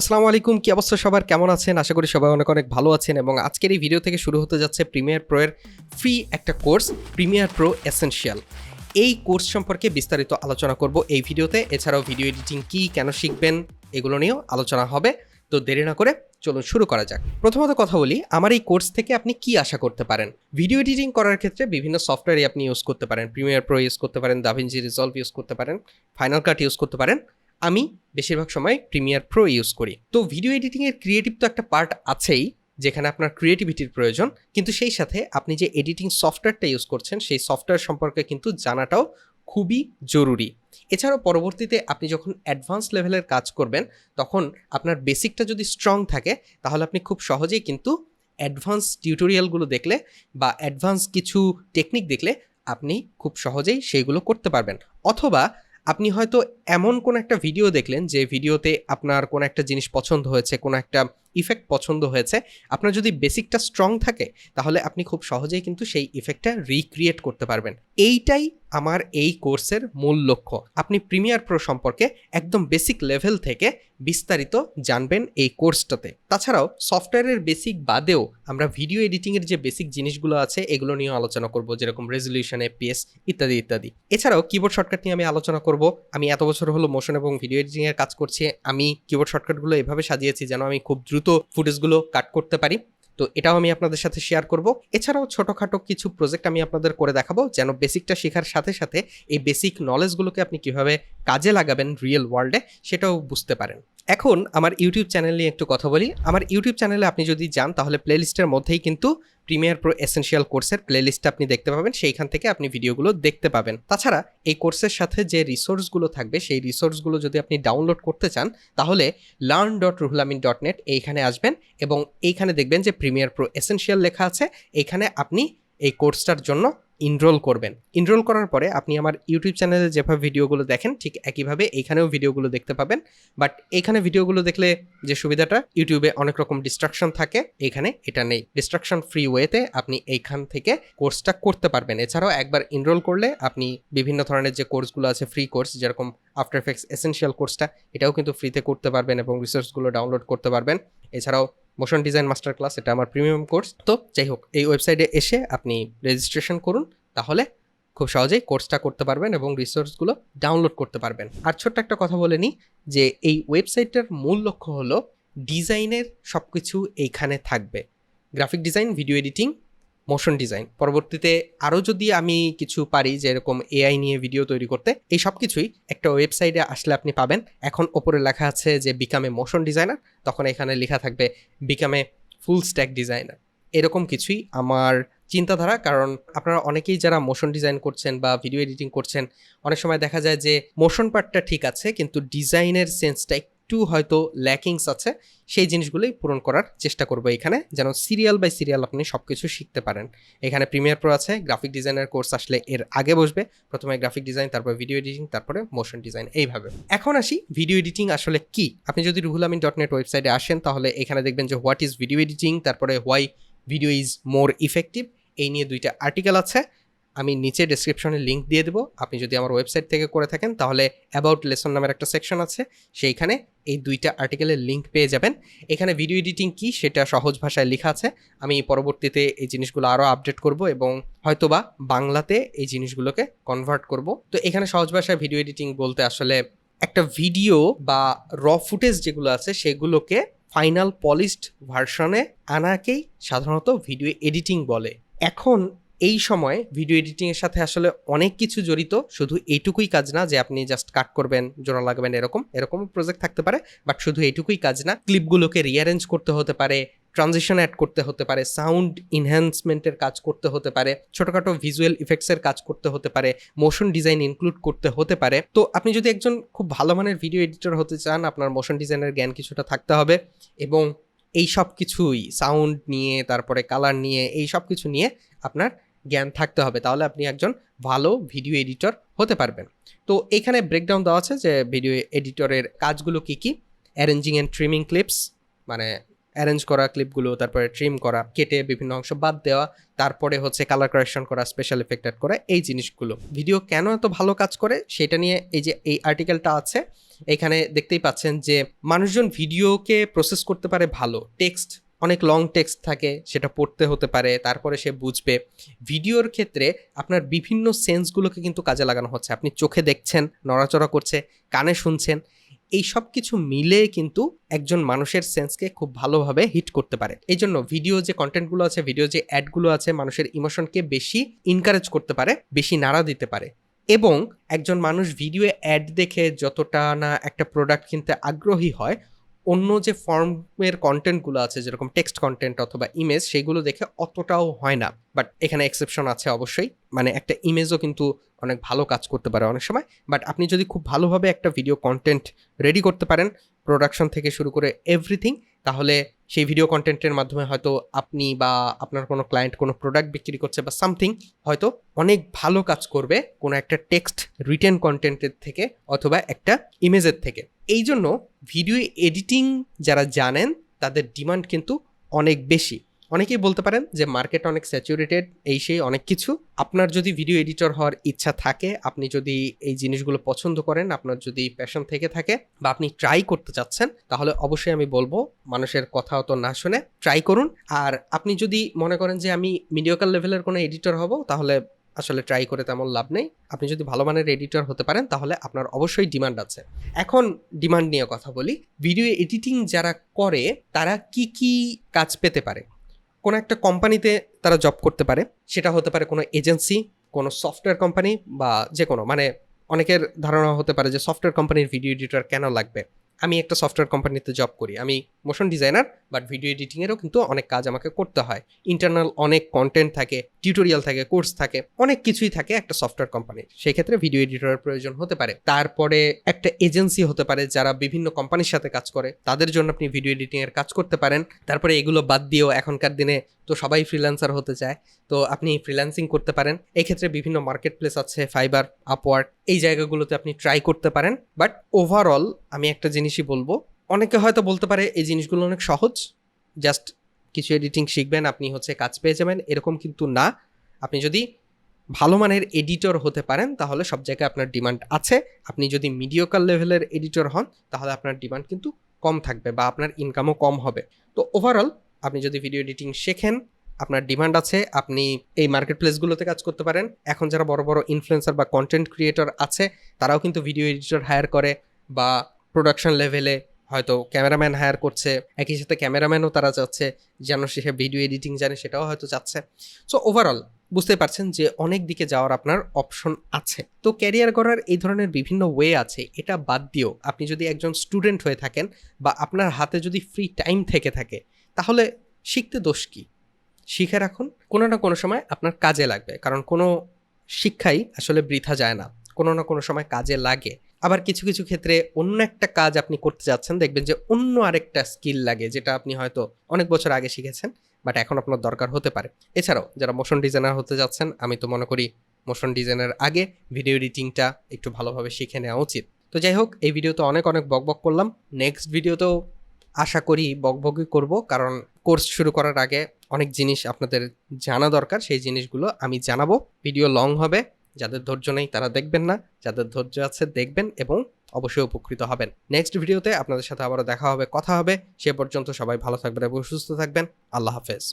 আসসালামু আলাইকুম, কি অবস্থা সবার? কেমন আছেন? আশা করি সবাই অনেক অনেক ভালো আছেন এবং আজকের এই ভিডিও থেকে শুরু হতে যাচ্ছে প্রিমিয়ার প্রো এর ফ্রি একটা কোর্স প্রিমিয়ার প্রো এসেনশিয়াল এই কোর্স সম্পর্কে বিস্তারিত আলোচনা করব এই ভিডিওতে এছাড়াও ভিডিও এডিটিং কি, কেন শিখবেন, এগুলো নিয়েও আলোচনা হবে। তো দেরি না করে চলুন শুরু করা যাক। প্রথমত কথা বলি, আমার এই কোর্স থেকে আপনি কি আশা করতে পারেন? ভিডিও এডিটিং করার ক্ষেত্রে বিভিন্ন সফটওয়্যারই আপনি ইউজ করতে পারেন। প্রিমিয়ার প্রো ইউজ করতে পারেন দাভিনজি রিজলভ ইউজ করতে পারেন ফাইনাল কাট ইউজ করতে পারেন। আমি বেশিরভাগ সময় প্রিমিয়ার প্রো ইউজ করি। তো ভিডিও এডিটিংয়ের ক্রিয়েটিভ তো একটা পার্ট আছেই, যেখানে আপনার ক্রিয়েটিভিটির প্রয়োজন। কিন্তু সেই সাথে আপনি যে এডিটিং সফটওয়্যারটা ইউজ করছেন, সেই সফটওয়্যার সম্পর্কে কিন্তু জানাটাও খুবই জরুরি। এছাড়াও পরবর্তীতে আপনি যখন অ্যাডভান্স লেভেলের কাজ করবেন, তখন আপনার বেসিকটা যদি স্ট্রং থাকে, তাহলে আপনি খুব সহজেই কিন্তু অ্যাডভান্স টিউটোরিয়ালগুলো দেখলে বা অ্যাডভান্স কিছু টেকনিক দেখলে আপনি খুব সহজেই সেইগুলো করতে পারবেন। অথবা আপনি হয়তো এমন কোন একটা ভিডিও দেখলেন যে ভিডিওতে আপনার কোনো একটা জিনিস পছন্দ হয়েছে, কোনো একটা ইফেক্ট পছন্দ হয়েছে। আপনার যদি বেসিকটা স্ট্রং থাকে, তাহলে আপনি খুব সহজেই কিন্তু সেই ইফেক্টটা রিক্রিয়েট করতে পারবেন। এইটাই আমার এই কোর্সের মূল লক্ষ্য। আপনি প্রিমিয়ার প্রো সম্পর্কে একদম বেসিক লেভেল থেকে বিস্তারিত জানবেন এই কোর্সটাতে তাছাড়াও সফটওয়্যারের বেসিক বাদেও আমরা ভিডিও এডিটিংয়ের যে বেসিক জিনিসগুলো আছে, এগুলো নিয়েও আলোচনা করব, যেরকম রেজলিউশন এপিএস ইত্যাদি ইত্যাদি। এছাড়াও কিবোর্ড শর্টকাট নিয়ে আমি আলোচনা করব। আমি এত বছর হলো মোশন এবং ভিডিও এডিটিংয়ের কাজ করছি। আমি কিবোর্ড শর্টকাটগুলো এভাবে সাজিয়েছি যেন আমি খুব দ্রুত ফুটেজগুলো কাট করতে পারি। তো এটাও আমি আপনাদের সাথে শেয়ার করব। এছাড়াও ছোটোখাটো কিছু প্রজেক্ট আমি আপনাদের করে দেখাবো, যেন বেসিকটা শেখার সাথে সাথে এই বেসিক নলেজগুলোকে আপনি কীভাবে কাজে লাগাবেন রিয়েল ওয়ার্ল্ডে সেটাও বুঝতে পারেন। এখন আমার ইউটিউব চ্যানেল নিয়ে একটু কথা বলি। আমার ইউটিউব চ্যানেলে আপনি যদি যান, তাহলে প্লেলিস্টের মধ্যেই কিন্তু প্রিমিয়ার প্রো এসেন্সিয়াল কোর্সের প্লেলিস্ট আপনি দেখতে পাবেন, সেইখান থেকে আপনি ভিডিওগুলো দেখতে পাবেন। তাছাড়া এই কোর্সের সাথে যে রিসোর্সগুলো থাকবে, সেই রিসোর্সগুলো যদি আপনি ডাউনলোড করতে চান, তাহলে learn dot Ruhulamin dot net এইখানে আসবেন এবং এইখানে দেখবেন যে প্রিমিয়ার প্রো এসেন্সিয়াল লেখা আছে। এইখানে আপনি এই কোর্সটার জন্য ইনরোল করবেন। ইনরোল করার পরে আপনি আমার ইউটিউব চ্যানেলে যেভাবে ভিডিওগুলো দেখেন, ঠিক একইভাবে এইখানেও ভিডিওগুলো দেখতে পাবেন। বাট এখানে ভিডিওগুলো দেখলে যে সুবিধাটা ইউটিউবে অনেক রকম ডিস্ট্রাকশন থাকে, এখানে এটা নেই। ডিস্ট্রাকশন ফ্রি ওয়েতে আপনি এইখান থেকে কোর্সটা করতে পারবেন। এছাড়াও একবার ইনরোল করলে আপনি বিভিন্ন ধরনের যে কোর্সগুলো আছে ফ্রি কোর্স যেরকম আফটার এফেক্টস এসেনশিয়াল কোর্সটা এটাও কিন্তু ফ্রিতে করতে পারবেন এবং রিসোর্সগুলো ডাউনলোড করতে পারবেন। এছাড়াও মোশন ডিজাইন মাস্টার ক্লাস এটা আমার প্রিমিয়াম কোর্স তো যাই হোক, এই ওয়েবসাইটে এসে আপনি রেজিস্ট্রেশন করুন, তাহলে খুব সহজেই কোর্সটা করতে পারবেন এবং রিসোর্সগুলো ডাউনলোড করতে পারবেন। আর ছোট্ট একটা কথা বলে নিই, যে এই ওয়েবসাইটটার মূল লক্ষ্য হলো ডিজাইনের সব কিছু এইখানে থাকবে। Graphic design video editing motion design পরবর্তীতে আরও যদি আমি কিছু পারি যে এরকম এআই নিয়ে ভিডিও তৈরি করতে, এই সব কিছুই একটা ওয়েবসাইটে আসলে আপনি পাবেন। এখন ওপরে লেখা আছে যে বিকামে মোশন ডিজাইনার তখন এখানে লেখা থাকবে বিকামে ফুল স্ট্যাক ডিজাইনার এরকম কিছুই আমার চিন্তাধারা, কারণ আপনারা অনেকেই যারা মোশন ডিজাইন করছেন বা ভিডিও এডিটিং করছেন, অনেক সময় দেখা যায় যে মোশন পার্টটা ঠিক আছে, কিন্তু ডিজাইনের সেন্সটা একটু হয়তো ল্যাকিংস আছে, সেই জিনিসগুলোই পূরণ করার চেষ্টা করব এখানে, যেন সিরিয়াল বাই সিরিয়াল আপনি সব কিছু শিখতে পারেন। এখানে প্রিমিয়ার প্রো আছে গ্রাফিক ডিজাইনের কোর্স আসলে এর আগে বসবে, প্রথমে গ্রাফিক ডিজাইন তারপর ভিডিও এডিটিং তারপরে মোশন ডিজাইন এইভাবে। এখন আসি ভিডিও এডিটিং আসলে কি? আপনি যদি রুহুল আমিন ডট নেট ওয়েবসাইটে আসেন, তাহলে এখানে দেখবেন যে হোয়াট ইজ ভিডিও এডিটিং তারপরে why video is more effective এই নিয়ে দুইটা আর্টিকেল আছে। আমি নিচে ডিসক্রিপশনে লিঙ্ক দিয়ে দেবো। আপনি যদি আমার ওয়েবসাইট থেকে করে থাকেন, তাহলে অ্যাবাউট লেসন নামের একটা সেকশন আছে। সেইখানে এই দুইটা আর্টিকেলের লিঙ্ক পেয়ে যাবেন। এখানে ভিডিও এডিটিং কি সেটা সহজ ভাষায় লেখা আছে। আমি পরবর্তীতে এই জিনিসগুলো আরও আপডেট করব এবং হয়তোবা বাংলাতে এই জিনিসগুলোকে কনভার্ট করব। তো এখানে সহজ ভাষায় ভিডিও এডিটিং বলতে আসলে একটা ভিডিও বা র ফুটেজ যেগুলো আছে, সেগুলোকে ফাইনাল পলিশড ভার্সনে আনাকেই সাধারণত ভিডিও এডিটিং বলে। এখন এই সময় ভিডিও এডিটিংয়ের সাথে আসলে অনেক কিছু জড়িত। শুধু এইটুকুই কাজ না যে আপনি জাস্ট কাট করবেন, জোড়া লাগাবেন, এরকম এরকম প্রজেক্ট থাকতে পারে বাট শুধু এইটুকুই কাজ না ক্লিপগুলোকে রিঅ্যারেঞ্জ করতে হতে পারে ট্রানজিশন অ্যাড করতে হতে পারে সাউন্ড ইনহ্যান্সমেন্টের কাজ করতে হতে পারে, ছোটোখাটো ভিজুয়াল ইফেক্টসের কাজ করতে হতে পারে মোশন ডিজাইন ইনক্লুড করতে হতে পারে। তো আপনি যদি একজন খুব ভালো মানের ভিডিও এডিটর হতে চান, আপনার মোশন ডিজাইনের জ্ঞান কিছুটা থাকতে হবে এবং এই সব কিছুই সাউন্ড নিয়ে, তারপরে কালার নিয়ে, এই সব কিছু নিয়ে আপনার জ্ঞান থাকতে হবে, তাহলে আপনি একজন ভালো ভিডিও এডিটর হতে পারবেন। তো এখানে ব্রেকডাউন দেওয়া আছে যে ভিডিও এডিটরের কাজগুলো কী কী? অ্যারেঞ্জিং অ্যান্ড ট্রিমিং ক্লিপস মানে অ্যারেঞ্জ করা ক্লিপগুলো তারপরে ট্রিম করা, কেটে বিভিন্ন অংশ বাদ দেওয়া, তারপরে হচ্ছে কালার কারেকশন করা স্পেশাল এফেক্ট অ্যাড করা, এই জিনিসগুলো। ভিডিও কেন এত ভালো কাজ করে? সেটা নিয়ে এই যে এই আর্টিকেলটা আছে, এখানে দেখতেই পাচ্ছেন যে মানুষজন ভিডিওকে প্রসেস করতে পারে ভালো টেক্সট অনেক লং টেক্সট থাকে, সেটা পড়তে হতে পারে, তারপরে সে বুঝবে। ভিডিওর ক্ষেত্রে আপনার বিভিন্ন সেন্সগুলোকে কিন্তু কাজে লাগানো হচ্ছে। আপনি চোখে দেখছেন, নড়াচড়া করছে, কানে শুনছেন, এই সব কিছু মিলে কিন্তু একজন মানুষের সেন্সকে খুব ভালোভাবে হিট করতে পারে। এই জন্য ভিডিও যে কন্টেন্টগুলো আছে ভিডিও যে অ্যাডগুলো আছে, মানুষের ইমোশনকে বেশি ইনকারেজ করতে পারে, বেশি নাড়া দিতে পারে। এবং একজন মানুষ ভিডিও অ্যাড দেখে যতটা না একটা প্রোডাক্ট কিনতে আগ্রহী হয় অন্য যে ফর্মের কন্টেন্টগুলো আছে, যেরকম টেক্সট কন্টেন্ট অথবা ইমেজ সেগুলো দেখে অতটাও হয় না। বাট এখানে এক্সেপশন আছে অবশ্যই। মানে একটা ইমেজও কিন্তু অনেক ভালো কাজ করতে পারে অনেক সময়। বাট আপনি যদি খুব ভালোভাবে একটা ভিডিও কন্টেন্ট রেডি করতে পারেন প্রোডাকশন থেকে শুরু করে এভরিথিং তাহলে সেই ভিডিও কন্টেন্টের মাধ্যমে হয়তো আপনি বা আপনার কোনো ক্লায়েন্ট কোনো প্রোডাক্ট বিক্রি করছে বা সামথিং হয়তো অনেক ভালো কাজ করবে কোনো একটা টেক্সট রিটেন কন্টেন্টের থেকে অথবা একটা ইমেজের থেকে। এই জন্য ভিডিও এডিটিং যারা জানেন তাদের ডিমান্ড কিন্তু অনেক বেশি। অনেকেই বলতে পারেন যে মার্কেট অনেক স্যাচুরেটেড এই সেই অনেক কিছু। আপনার যদি ভিডিও এডিটর হওয়ার ইচ্ছা থাকে, আপনি যদি এই জিনিসগুলো পছন্দ করেন, আপনার যদি প্যাশন থেকে থাকে বা আপনি ট্রাই করতে চাচ্ছেন, তাহলে অবশ্যই আমি বলব, মানুষের কথা অত না শুনে ট্রাই করুন। আর আপনি যদি মনে করেন যে আমি মিডিয়াকাল লেভেলের কোনো এডিটর হব, তাহলে আসলে ট্রাই করে তেমন লাভ নেই। আপনি যদি ভালো মানের এডিটর হতে পারেন, তাহলে আপনার অবশ্যই ডিমান্ড আছে। এখন ডিমান্ড নিয়ে কথা বলি। ভিডিও এডিটিং যারা করে, তারা কি কি কাজ পেতে পারে? কোনো একটা কোম্পানিতে তারা জব করতে পারে, সেটা হতে পারে কোনো এজেন্সি কোনো সফটওয়্যার কোম্পানি বা যে কোনো মানে অনেকের ধারণা হতে পারে যে সফটওয়্যার কোম্পানির ভিডিও এডিটর কেন লাগবে? আমি একটা সফটওয়্যার কোম্পানিতে জব করি। আমি মোশন ডিজাইনার বাট ভিডিও এডিটিংয়েরও কিন্তু অনেক কাজ আমাকে করতে হয়। ইন্টারনাল অনেক কন্টেন্ট থাকে টিউটোরিয়াল থাকে কোর্স থাকে, অনেক কিছুই থাকে একটা সফটওয়্যার কোম্পানির সেই ক্ষেত্রে ভিডিও এডিটরের প্রয়োজন হতে পারে। তারপরে একটা এজেন্সি হতে পারে যারা বিভিন্ন কোম্পানির সাথে কাজ করে। তাদের জন্য আপনি ভিডিও এডিটিংয়ের কাজ করতে পারেন। তারপরে এগুলো বাদ দিয়েও এখনকার দিনে তো সবাই ফ্রিল্যান্সার হতে চায়। তো আপনি ফ্রিল্যান্সিং করতে পারেন। এই ক্ষেত্রে বিভিন্ন মার্কেট প্লেস আছে ফাইবার আপওয়ার্ড এই জায়গাগুলোতে আপনি ট্রাই করতে পারেন। বাট ওভারঅল আমি একটা জিনিসই বলব, অনেকে হয়তো বলতে পারে এই জিনিসগুলো অনেক সহজ। জাস্ট কিছু এডিটিং শিখবেন, আপনি হচ্ছে কাজ পেয়ে যাবেন। এরকম কিন্তু না। আপনি যদি ভালো মানের এডিটর হতে পারেন, তাহলে সব জায়গায় আপনার ডিমান্ড আছে। আপনি যদি মিডিওকাল লেভেলের এডিটর হন, তাহলে আপনার ডিমান্ড কিন্তু কম থাকবে বা আপনার ইনকামও কম হবে। তো ওভারঅল আপনি যদি ভিডিও এডিটিং শেখেন, আপনার ডিমান্ড আছে, আপনি এই মার্কেট প্লেসগুলোতে কাজ করতে পারেন। এখন যারা বড় বড় ইনফ্লুয়েন্সার বা কন্টেন্ট ক্রিয়েটর আছে, তারাও কিন্তু ভিডিও এডিটর হায়ার করে বা প্রোডাকশন লেভেলে হয়তো ক্যামেরাম্যান হায়ার করছে। একই সাথে ক্যামেরাম্যানও তারা চাচ্ছে যেন সে ভিডিও এডিটিং জানে, সেটাও হয়তো চাচ্ছে সো ওভারঅল বুঝতে পারছেন যে অনেক দিকে যাওয়ার আপনার অপশন আছে। তো ক্যারিয়ার করার এই ধরনের বিভিন্ন ওয়ে আছে, এটা বাদ দিয়েও আপনি যদি একজন স্টুডেন্ট হয়ে থাকেন বা আপনার হাতে যদি ফ্রি টাইম থেকে থাকে তাহলে শিখতে দোষ কি? শিখে রাখুন। কোনো না কোনো সময় আপনার কাজে লাগবে, কারণ কোনো শিক্ষাই আসলে বৃথা যায় না। কোনো না কোনো সময় কাজে লাগে। আবার কিছু কিছু ক্ষেত্রে অন্য একটা কাজ আপনি করতে যাচ্ছেন, দেখবেন যে অন্য আরেকটা স্কিল লাগে, যেটা আপনি হয়তো অনেক বছর আগে শিখেছেন, বাট এখন আপনার দরকার হতে পারে। এছাড়াও, যারা মোশন ডিজাইনার হতে যাচ্ছেন, আমি তো মনে করি মোশন ডিজাইনের আগে ভিডিও এডিটিংটা একটু ভালোভাবে শিখে নেওয়া উচিত। তো যাই হোক, এই ভিডিওতে অনেক অনেক বকবক করলাম। নেক্সট ভিডিওতেও আশা করি বকবকি করব, কারণ কোর্স শুরু করার আগে অনেক জিনিস আপনাদের জানা দরকার, সেই জিনিসগুলো আমি জানাব। ভিডিও লং হবে, যাদের ধৈর্য নেই তারা দেখবেন না, যাদের ধৈর্য আছে দেখবেন এবং অবশ্যই উপকৃত হবেন। নেক্সট ভিডিওতে আপনাদের সাথে আবারও দেখা হবে, কথা হবে, সে পর্যন্ত সবাই ভালো থাকবেন এবং সুস্থ থাকবেন। আল্লাহ হাফেজ।